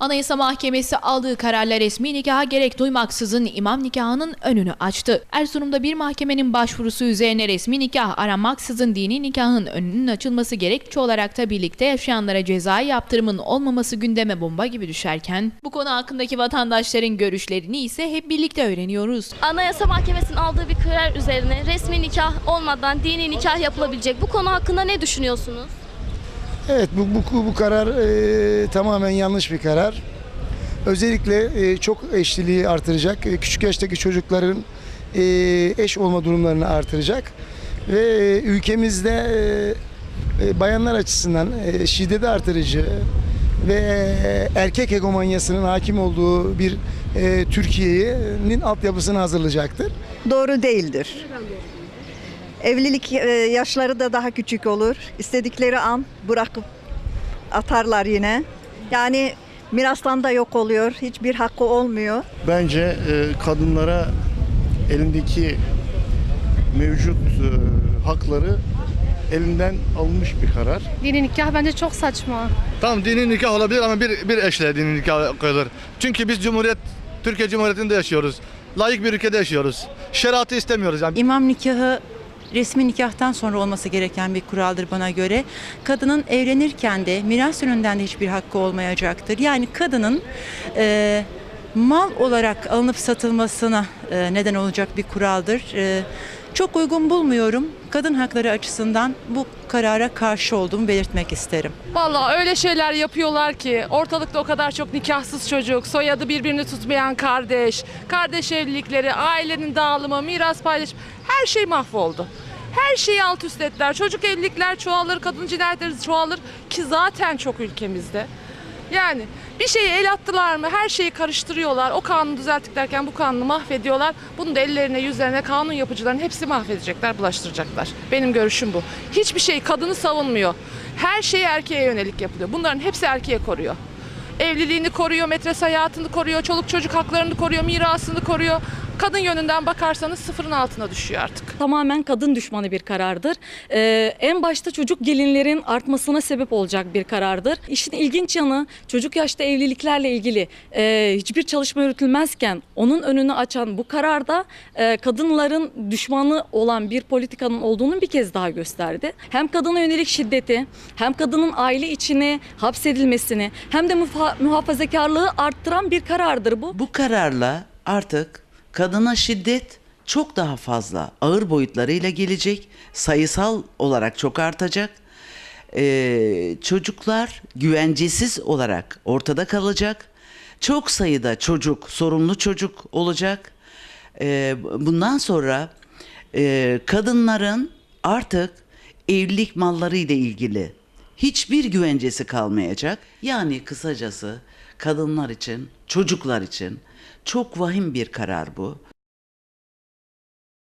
Anayasa Mahkemesi aldığı kararla resmi nikaha gerek duymaksızın imam nikahının önünü açtı. Erzurum'da bir mahkemenin başvurusu üzerine resmi nikah aranmaksızın dini nikahın önünün açılması gerekçe olarak da birlikte yaşayanlara cezai yaptırımın olmaması gündeme bomba gibi düşerken bu konu hakkındaki vatandaşların görüşlerini ise hep birlikte öğreniyoruz. Anayasa Mahkemesi'nin aldığı bir karar üzerine resmi nikah olmadan dini nikah yapılabilecek. Bu konu hakkında ne düşünüyorsunuz? Evet bu, bu, bu karar e, tamamen yanlış bir karar. Özellikle e, çok eşliliği artıracak. E, küçük yaştaki çocukların e, eş olma durumlarını artıracak. Ve e, ülkemizde e, e, bayanlar açısından e, şiddeti artırıcı ve e, erkek egomanyasının hakim olduğu bir e, Türkiye'nin altyapısını hazırlayacaktır. doğru değildir. Evlilik e, yaşları da daha küçük olur. İstedikleri an bırakıp atarlar yine. Yani mirastan da yok oluyor. Hiçbir hakkı olmuyor. Bence e, kadınlara elindeki mevcut e, hakları elinden alınmış bir karar. Dini nikah bence çok saçma. Tamam dini nikah olabilir ama bir, bir eşle dini nikah koyulur. Çünkü biz Cumhuriyet, Türkiye Cumhuriyeti'nde yaşıyoruz. Layık bir ülkede yaşıyoruz. Şeriatı istemiyoruz yani. İmam nikahı resmi nikahtan sonra olması gereken bir kuraldır bana göre. Kadının evlenirken de miras yönünden de hiçbir hakkı olmayacaktır. Yani kadının e, mal olarak alınıp satılmasına e, neden olacak bir kuraldır. E, çok uygun bulmuyorum. Kadın hakları açısından bu karara karşı olduğumu belirtmek isterim. Vallahi öyle şeyler yapıyorlar ki ortalıkta o kadar çok nikahsız çocuk, soyadı birbirini tutmayan kardeş, kardeş evlilikleri, ailenin dağılımı, miras paylaşımı her şey mahvoldu. Her şeyi alt üst ettiler. Çocuk evlilikler çoğalır, kadın cinayetleri çoğalır ki zaten çok ülkemizde. Yani bir şeyi el attılar mı her şeyi karıştırıyorlar. O kanunu düzelttik derken bu kanunu mahvediyorlar. Bunu da ellerine yüzlerine kanun yapıcıların hepsi mahvedecekler, bulaştıracaklar. Benim görüşüm bu. Hiçbir şey kadını savunmuyor. Her şey erkeğe yönelik yapılıyor. Bunların hepsi erkeğe koruyor. Evliliğini koruyor, metres hayatını koruyor, çoluk çocuk haklarını koruyor, mirasını koruyor. Kadın yönünden bakarsanız sıfırın altına düşüyor artık. tamamen kadın düşmanı bir karardır. Ee, en başta çocuk gelinlerin artmasına sebep olacak bir karardır. İşin ilginç yanı çocuk yaşta evliliklerle ilgili e, hiçbir çalışma yürütülmezken onun önünü açan bu kararda e, kadınların düşmanı olan bir politikanın olduğunu bir kez daha gösterdi. Hem kadına yönelik şiddeti hem kadının aile içine hapsedilmesini hem de muhafazakarlığı arttıran bir karardır bu. Bu kararla artık kadına şiddet çok daha fazla ağır boyutlarıyla gelecek. Sayısal olarak çok artacak. Ee, çocuklar güvencesiz olarak ortada kalacak. Çok sayıda çocuk, sorunlu çocuk olacak. Ee, bundan sonra e, kadınların artık evlilik malları ile ilgili hiçbir güvencesi kalmayacak. Yani kısacası kadınlar için, çocuklar için çok vahim bir karar bu.